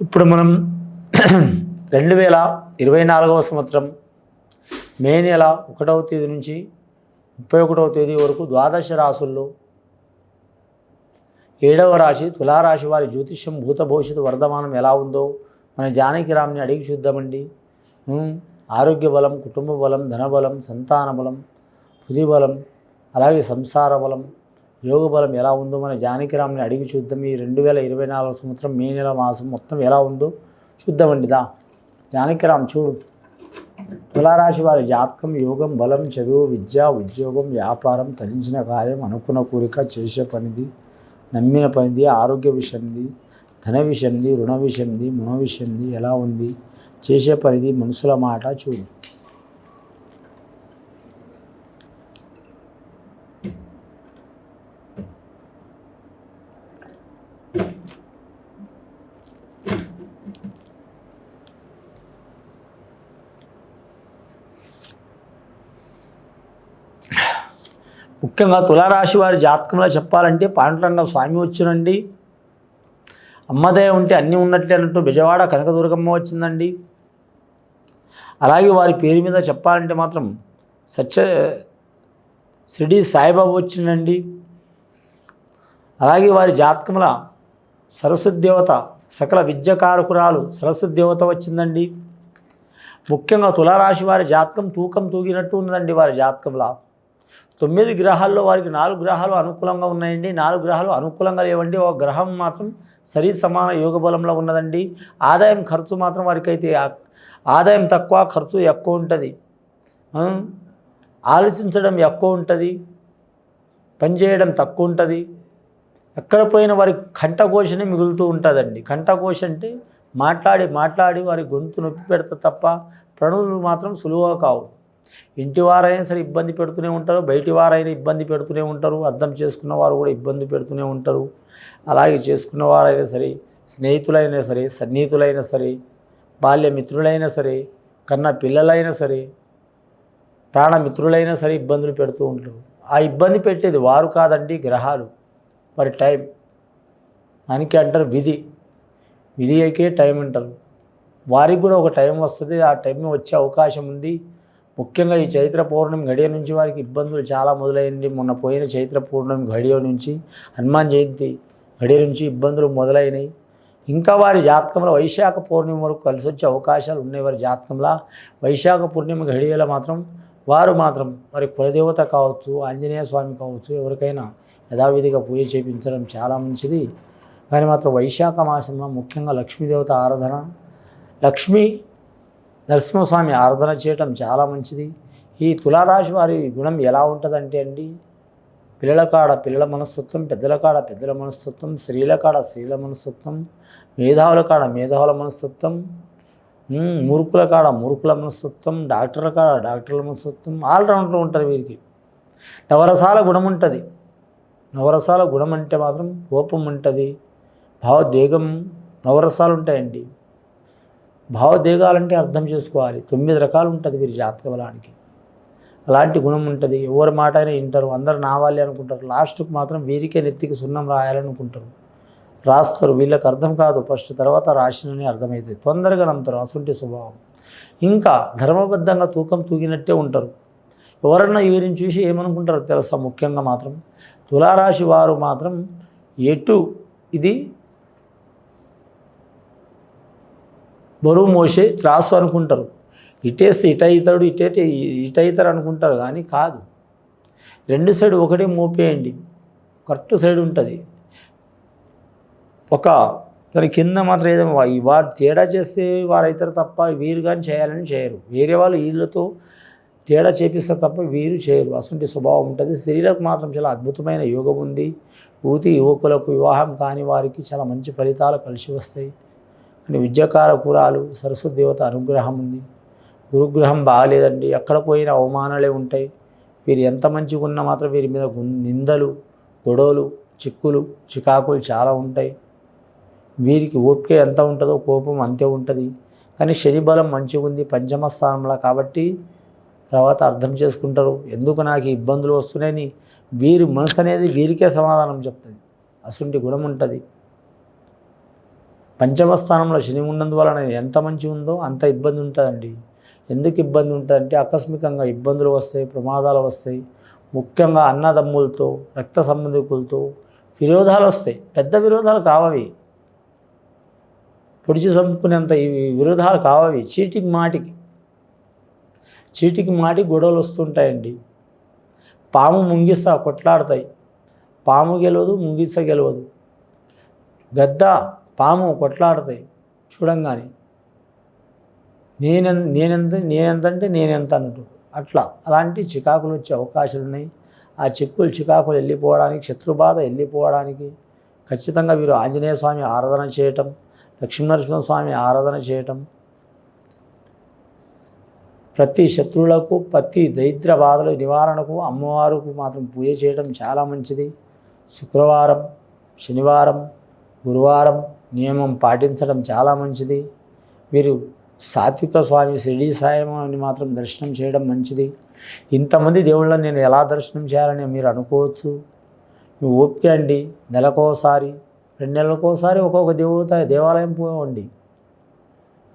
ఇప్పుడు మనం రెండు వేల ఇరవై నాలుగవ సంవత్సరం మే నెల ఒకటవ తేదీ నుంచి ముప్పై ఒకటవ తేదీ వరకు ద్వాదశ రాసుల్లో ఏడవ రాశి తులారాశి వారి జ్యోతిష్యం భూత భవిష్యత్తు వర్ధమానం ఎలా ఉందో మన జానకిరామ్ని అడిగి చూద్దామండి. ఆరోగ్య బలం కుటుంబ బలం ధనబలం సంతాన బలం పుది బలం అలాగే సంసార బలం యోగ బలం ఎలా ఉందో మన జానకిరామ్ని అడిగి చూద్దాం. ఈ రెండు వేల ఇరవై నాలుగు సంవత్సరం మే నెల మాసం మొత్తం ఎలా ఉందో చూద్దామండి దా. జానకిరామ్ చూడు. తులారాశి వారి జాతకం యోగం బలం చదువు విద్య ఉద్యోగం వ్యాపారం తరించిన కార్యం అనుకున్న కోరిక చేసే పనిది నమ్మిన పనిది ఆరోగ్య విషయంది ధన విషయంది రుణ విషయంది మున విషయంది ఎలా ఉంది చేసే పనిది మనుషుల మాట చూడు. ముఖ్యంగా తులారాశి వారి జాతకంలో చెప్పాలంటే పాండురంగ స్వామి వచ్చినండి. అమ్మదయ ఉంటే అన్నీ ఉన్నట్లే అన్నట్టు విజయవాడ కనకదుర్గమ్మ వచ్చిందండి. అలాగే వారి పేరు మీద చెప్పాలంటే మాత్రం సత్య షిరిడి సాయిబాబు వచ్చిందండి. అలాగే వారి జాతకముల సరస్వతి దేవత సకల విద్యకారకురాలు సరస్వతి దేవత వచ్చిందండి. ముఖ్యంగా తులారాశి వారి జాతకం తూకం తూగినట్టు ఉన్నదండి వారి జాతకంలో. తొమ్మిది గ్రహాల్లో వారికి నాలుగు గ్రహాలు అనుకూలంగా ఉన్నాయండి. నాలుగు గ్రహాలు అనుకూలంగా లేవండి. ఒక గ్రహం మాత్రం సరి సమాన యోగ బలంలో ఉన్నదండి. ఆదాయం ఖర్చు మాత్రం వారికి అయితే ఆదాయం తక్కువ ఖర్చు ఎక్కువ ఉంటుంది. ఆలోచించడం ఎక్కువ ఉంటుంది. పనిచేయడం తక్కువ ఉంటుంది. ఎక్కడ పోయిన వారి కంఠకోశనే మిగులుతూ ఉంటుందండి. కంఠకోశ అంటే మాట్లాడి మాట్లాడి వారి గొంతు నొప్పి పెడతా తప్ప ప్రణువులు మాత్రం సులువుగా కావు. ఇంటి వారైనా సరే ఇబ్బంది పెడుతూనే ఉంటారు బయటి వారైనా ఇబ్బంది పెడుతూనే ఉంటారు అర్థం చేసుకున్న వారు కూడా ఇబ్బంది పెడుతూనే ఉంటారు. అలాగే చేసుకున్న వారైనా సరే స్నేహితులైనా సరే సన్నిహితులైనా సరే బాల్య మిత్రులైనా సరే కన్న పిల్లలైనా సరే ప్రాణమిత్రులైనా సరే ఇబ్బందులు పెడుతూ ఉంటారు. ఆ ఇబ్బంది పెట్టేది వారు కాదండి గ్రహాలు. వారి టైం. దానికి అంటారు విధి. విధి అయితే టైం అంటారు. వారికి కూడా ఒక టైం వస్తుంది ఆ టైం వచ్చే అవకాశం ఉంది. ముఖ్యంగా ఈ చైత్ర పౌర్ణమి గడియ నుంచి వారికి ఇబ్బందులు చాలా మొదలైంది. మొన్న పోయిన చైత్ర పౌర్ణమి గడియ నుంచి హనుమాన్ జయంతి గడియ నుంచి ఇబ్బందులు మొదలైనవి ఇంకా వారి జాతకంలో వైశాఖ పౌర్ణమి వరకు కలిసి వచ్చే అవకాశాలు ఉన్నాయి వారి జాతకంలో. వైశాఖ పూర్ణిమ గడియలో మాత్రం వారు మాత్రం వారి కులదేవత కావచ్చు ఆంజనేయ స్వామి కావచ్చు ఎవరికైనా యథావిధిగా పూజ చేయించడం చాలా మంచిది. కానీ మాత్రం వైశాఖ మాసంలో ముఖ్యంగా లక్ష్మీదేవత ఆరాధన లక్ష్మీ నరసింహస్వామి ఆరాధన చేయటం చాలా మంచిది. ఈ తులారాశి వారి గుణం ఎలా ఉంటుందంటే అండి పిల్లల కాడ పిల్లల మనస్తత్వం పెద్దల కాడ పెద్దల మనస్తత్వం స్త్రీల కాడ స్త్రీల మనస్తత్వం మేధావుల కాడ మేధావుల మనస్తత్వం మూర్ఖుల కాడ మూర్ఖుల మనస్తత్వం డాక్టర్ల కాడ డాక్టర్ల మనస్తత్వం ఆల్రౌండర్ ఉంటారు వీరికి. నవరసాల గుణం ఉంటుంది. నవరసాల గుణం అంటే మాత్రం కోపం ఉంటుంది భావోద్వేగం నవరసాలు ఉంటాయండి. భావోద్వేగాలంటే అర్థం చేసుకోవాలి. తొమ్మిది రకాలు ఉంటుంది వీరి జాతక బలానికి. అలాంటి గుణం ఉంటుంది. ఎవరి మాట అయినా వింటారు. అందరు నావాలి అనుకుంటారు. లాస్ట్కి మాత్రం వీరికే నెత్తికి సున్నం రాయాలనుకుంటారు. రాస్తారు. వీళ్ళకి అర్థం కాదు. ఫస్ట్ తర్వాత రాసినని అర్థమవుతుంది తొందరగా నమ్ముతారు. అసంటి స్వభావం. ఇంకా ధర్మబద్ధంగా తూకం తూగినట్టే ఉంటారు. ఎవరన్నా వీరిని చూసి ఏమనుకుంటారో తెలుసా? ముఖ్యంగా మాత్రం తులారాశి వారు మాత్రం ఎటు ఇది బరువు మోసే త్రాసు అనుకుంటారు. ఇటేస్తే ఇట అవుతాడు ఇటైతే ఇట అవుతారు అనుకుంటారు కానీ కాదు. రెండు సైడ్ ఒకటే మోపేయండి. కరెక్ట్ సైడ్ ఉంటుంది. ఒక దాని కింద మాత్రం ఏదో వారు తేడా చేస్తే వారు అవుతారు తప్ప వీరు కానీ చేయాలని చేయరు. వేరే వాళ్ళు వీళ్ళతో తేడా చేపిస్తారు తప్ప వీరు చేయరు. అసంటి స్వభావం ఉంటుంది. స్త్రీలకు మాత్రం చాలా అద్భుతమైన యోగం ఉంది. ఊతి యువకులకు వివాహం కాని వారికి చాలా మంచి ఫలితాలు కలిసి వస్తాయి. అని విద్యాకార కురాలు సరస్వతి దేవత అనుగ్రహం ఉంది. గురుగ్రహం బాగాలేదండి. ఎక్కడ పోయిన అవమానాలే ఉంటాయి. వీరు ఎంత మంచిగా ఉన్నా మాత్రం వీరి మీద నిందలు గొడవలు చిక్కులు చికాకులు చాలా ఉంటాయి. వీరికి ఓపిక ఎంత ఉంటుందో కోపం అంతే ఉంటుంది. కానీ శని బలం మంచిగా ఉంది పంచమ స్థానంలో కాబట్టి తర్వాత అర్థం చేసుకుంటారు. ఎందుకు నాకు ఈ ఇబ్బందులు వస్తున్నాయని వీరి మనసు అనేది వీరికే సమాధానం చెప్తుంది. అసుంటి గుణం ఉంటుంది. పంచమ స్థానంలో శని ఉన్నందువలన ఎంత మంచి ఉందో అంత ఇబ్బంది ఉంటుందండి. ఎందుకు ఇబ్బంది ఉంటుందంటే ఆకస్మికంగా ఇబ్బందులు వస్తాయి ప్రమాదాలు వస్తాయి. ముఖ్యంగా అన్నదమ్ములతో రక్త సంబంధికులతో విరోధాలు వస్తాయి. పెద్ద విరోధాలు కావవి. పొడిచి చంపుకునేంత ఈ విరోధాలు కావవి. చీటికి మాటికి. చీటికి మాటి గొడవలు వస్తుంటాయండి. పాము ముంగిస కొట్లాడతాయి. పాము గెలవదు ముంగిస గెలవదు. గద్ద పాము కొట్లాడతాయి చూడంగానే. నేనెంత నేనెంత నేనెంతంటే నేనెంత అన్నట్టు. అట్లా. అలాంటి చికాకులు వచ్చే అవకాశాలు ఉన్నాయి. ఆ చిక్కులు చికాకులు వెళ్ళిపోవడానికి శత్రుబాధ వెళ్ళిపోవడానికి ఖచ్చితంగా వీరు ఆంజనేయ స్వామి ఆరాధన చేయటం లక్ష్మీనరసింహ స్వామి ఆరాధన చేయటం. ప్రతి శత్రువులకు ప్రతి దరిద్ర బాధల నివారణకు అమ్మవారికి మాత్రం పూజ చేయడం చాలా మంచిది. శుక్రవారం శనివారం గురువారం నియమం పాటించడం చాలా మంచిది. మీరు సాత్విక స్వామి షిరిడి సాయమని మాత్రం దర్శనం చేయడం మంచిది. ఇంతమంది దేవుళ్ళని నేను ఎలా దర్శనం చేయాలని మీరు అనుకోవచ్చు? మీ ఓపిక అండి నెలకోసారి రెండు నెలలకోసారి ఒక్కొక్క దేవత దేవాలయం పోవండి.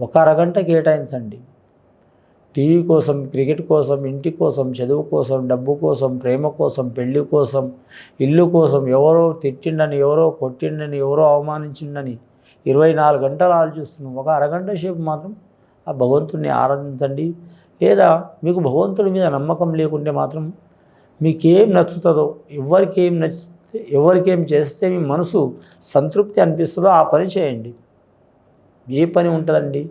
ఒక అరగంట కేటాయించండి. టీవీ కోసం క్రికెట్ కోసం ఇంటి కోసం చదువు కోసం డబ్బు కోసం ప్రేమ కోసం పెళ్ళి కోసం ఇల్లు కోసం ఎవరో తిట్టిండని ఎవరో కొట్టిండని ఎవరో అవమానించిండని ఇరవై నాలుగు గంటలు ఆలోచిస్తున్నాం. ఒక అరగంట సేపు మాత్రం ఆ భగవంతుడిని ఆరాధించండి. లేదా మీకు భగవంతుడి మీద నమ్మకం లేకుంటే మాత్రం మీకేం నచ్చుతుందో ఎవరికేం నచ్చితే ఎవరికేం ఏం చేస్తే మీ మనసు సంతృప్తి అనిపిస్తుందో ఆ పని చేయండి. ఏ పని ఉంటుందండి?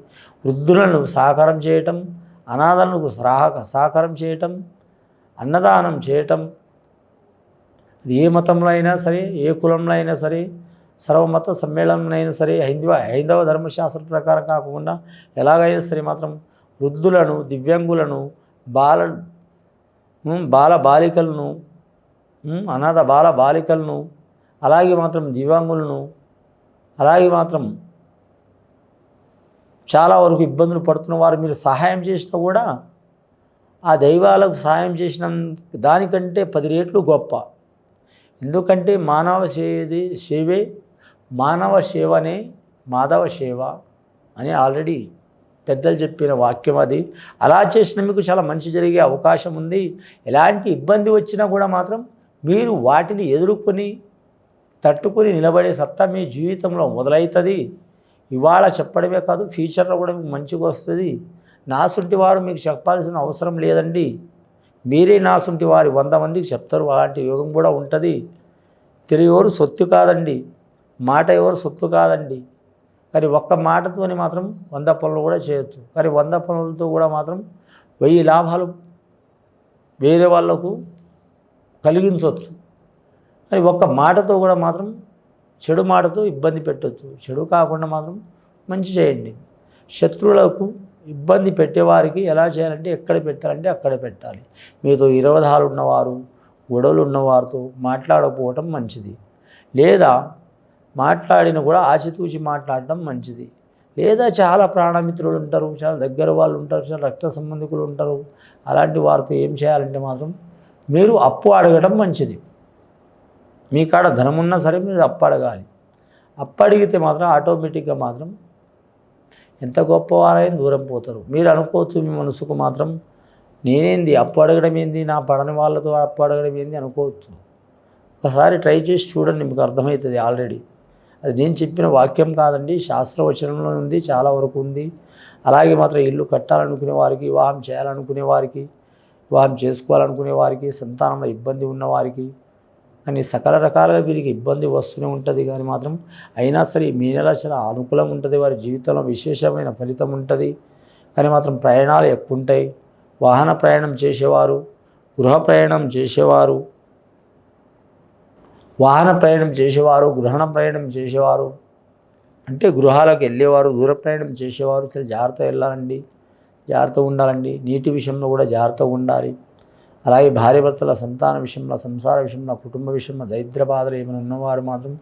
వృద్ధులను సహకారం చేయటం అనాథలకు సహ సహకారం చేయటం అన్నదానం చేయటం. అది ఏ మతంలో అయినా సరే ఏ కులంలో అయినా సరే సర్వమత సమ్మేళనంలో అయినా సరే హైందవ హైందవ ధర్మశాస్త్ర ప్రకారం కాకుండా ఎలాగైనా సరే మాత్రం వృద్ధులను దివ్యాంగులను బాల బాల బాలికలను అనాథ బాల బాలికలను అలాగే మాత్రం దివ్యాంగులను అలాగే మాత్రం చాలా వరకు ఇబ్బందులు పడుతున్న వారు మీరు సహాయం చేసినా కూడా ఆ దైవాలకు సహాయం చేసిన దానికంటే పది రెట్లు గొప్ప. ఎందుకంటే మానవ సేది సేవే మానవ సేవనే మాధవ సేవ అని ఆల్రెడీ పెద్దలు చెప్పిన వాక్యం అది. అలా చేసిన మీకు చాలా మంచి జరిగే అవకాశం ఉంది. ఎలాంటి ఇబ్బంది వచ్చినా కూడా మాత్రం మీరు వాటిని ఎదుర్కొని తట్టుకొని నిలబడే సత్తా మీ జీవితంలో మొదలవుతుంది ఇవాళ చెప్పడమే కాదు ఫ్యూచర్లో కూడా మీకు మంచిగా వస్తుంది. నాసుంటి వారు మీకు చెప్పాల్సిన అవసరం లేదండి. మీరే నాసుంటి వారి. వంద మందికి చెప్తారు అలాంటి యోగం కూడా ఉంటుంది. తెలియవరు సొత్తు కాదండి. మాట ఎవరు సొత్తు కాదండి. కానీ ఒక్క మాటతోని మాత్రం వంద పనులు కూడా చేయొచ్చు. కానీ వంద పనులతో కూడా మాత్రం వెయ్యి లాభాలు వేరే వాళ్ళకు కలిగించవచ్చు కానీ ఒక్క మాటతో కూడా మాత్రం చెడు మాటతో ఇబ్బంది పెట్టవచ్చు చెడు కాకుండా మాత్రం మంచి చేయండి. శత్రువులకు ఇబ్బంది పెట్టేవారికి ఎలా చేయాలంటే ఎక్కడ పెట్టాలంటే అక్కడ పెట్టాలి. మీతో ఇరవధాలు ఉన్నవారు గొడవలు ఉన్నవారితో మాట్లాడకపోవటం మంచిది. లేదా మాట్లాడిన కూడా ఆచితూచి మాట్లాడటం మంచిది. లేదా చాలా ప్రాణమిత్రులు ఉంటారు చాలా దగ్గర వాళ్ళు ఉంటారు చాలా రక్త సంబంధికులు ఉంటారు. అలాంటి వారితో ఏం చేయాలంటే మాత్రం మీరు అప్పు అడగటం మంచిది. మీ కాడ ధనం ఉన్నా సరే మీరు అప్పడగాలి. అప్పడిగితే మాత్రం ఆటోమేటిక్గా మాత్రం ఎంత గొప్పవారైనా దూరం పోతారు. మీరు అనుకోవచ్చు మీ మనసుకు మాత్రం నేనేంది అప్పు అడగడం ఏంది? నా పడని వాళ్ళతో అప్పు అడగడం ఏంది? అనుకోవచ్చు. ఒకసారి ట్రై చేసి చూడండి మీకు అర్థమవుతుంది ఆల్రెడీ. అది నేను చెప్పిన వాక్యం కాదండి శాస్త్రవచనంలో ఉంది చాలా వరకు ఉంది. అలాగే మాత్రం ఇల్లు కట్టాలనుకునే వారికి వివాహం చేయాలనుకునే వారికి వివాహం చేసుకోవాలనుకునే వారికి సంతానంలో ఇబ్బంది ఉన్నవారికి కానీ సకల రకాలుగా వీరికి ఇబ్బంది వస్తూనే ఉంటుంది. కానీ మాత్రం అయినా సరే మీ నెల చాలా అనుకూలం ఉంటుంది. వారి జీవితంలో విశేషమైన ఫలితం ఉంటుంది. కానీ మాత్రం ప్రయాణాలు ఎక్కువ ఉంటాయి. వాహన ప్రయాణం చేసేవారు గృహ ప్రయాణం చేసేవారు వాహన ప్రయాణం చేసేవారు గృహణ ప్రయాణం చేసేవారు అంటే గృహాలకు వెళ్ళేవారు దూర ప్రయాణం చేసేవారు. చాలా జాగ్రత్తగా వెళ్ళాలండి. జాగ్రత్తగా ఉండాలండి. నీటి విషయంలో కూడా జాగ్రత్తగా ఉండాలి. అలాగే భార్యభర్తల సంతాన విషయంలో సంసార విషయంలో కుటుంబ విషయంలో దరిద్ర బాధలు ఏమైనా ఉన్నవారు మాత్రం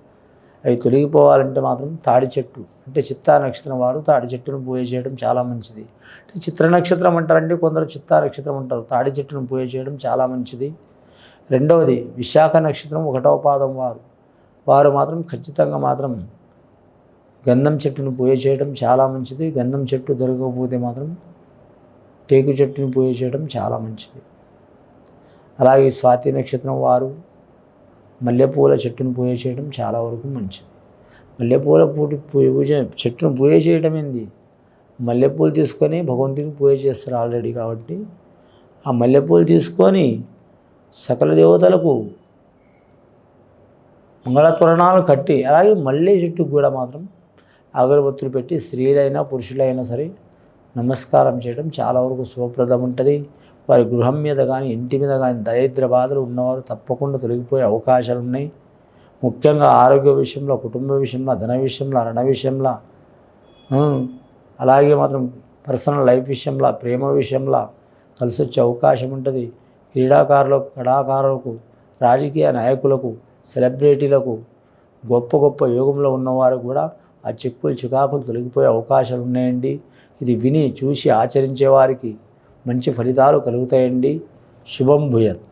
అవి తొలగిపోవాలంటే మాత్రం తాడి చెట్టు అంటే చిత్తా నక్షత్రం వారు తాడి చెట్టును పూజ చేయడం చాలా మంచిది. అంటే చిత్ర నక్షత్రం అంటారండి కొందరు చిత్తా నక్షత్రం అంటారు తాడి చెట్టును పూజ చేయడం చాలా మంచిది. రెండవది విశాఖ నక్షత్రం ఒకటవ పాదం వారు వారు మాత్రం ఖచ్చితంగా మాత్రం గంధం చెట్టును పూజ చేయడం చాలా మంచిది. గంధం చెట్టు దొరకకపోతే మాత్రం టేకు చెట్టుని పూజ చేయడం చాలా మంచిది. అలాగే స్వాతి నక్షత్రం వారు మల్లెపూల చెట్టును పూజ చేయడం చాలా వరకు మంచిది. మల్లెపూల పూట పూజ చెట్టును పూజ చేయడం ఏంది? మల్లెపూలు తీసుకొని భగవంతునికి పూజ చేస్తారు ఆల్రెడీ కాబట్టి. ఆ మల్లెపూలు తీసుకొని సకల దేవతలకు మంగళతోరణాలు కట్టి అలాగే మల్లె చెట్టుకు కూడా మాత్రం అగరబత్తులు పెట్టి స్త్రీలైనా పురుషులైనా సరే నమస్కారం చేయడం చాలా వరకు శుభప్రదం ఉంటుంది. వారి గృహం మీద కానీ ఇంటి మీద కానీ దరిద్ర బాధలు ఉన్నవారు తప్పకుండా తొలగిపోయే అవకాశాలు ఉన్నాయి ముఖ్యంగా ఆరోగ్య విషయంలో కుటుంబ విషయంలో ధన విషయంలో రణ విషయంలో అలాగే మాత్రం పర్సనల్ లైఫ్ విషయంలో ప్రేమ విషయంలో కలిసి వచ్చే అవకాశం ఉంటుంది. క్రీడాకారులకు కళాకారులకు రాజకీయ నాయకులకు సెలబ్రిటీలకు గొప్ప గొప్ప యోగంలో ఉన్నవారు కూడా ఆ చిక్కులు చికాకులు తొలగిపోయే అవకాశాలు ఉన్నాయండి ఇది విని చూసి ఆచరించే వారికి మంచి ఫలితాలు కలుగుతాయండి. శుభం భూయత్.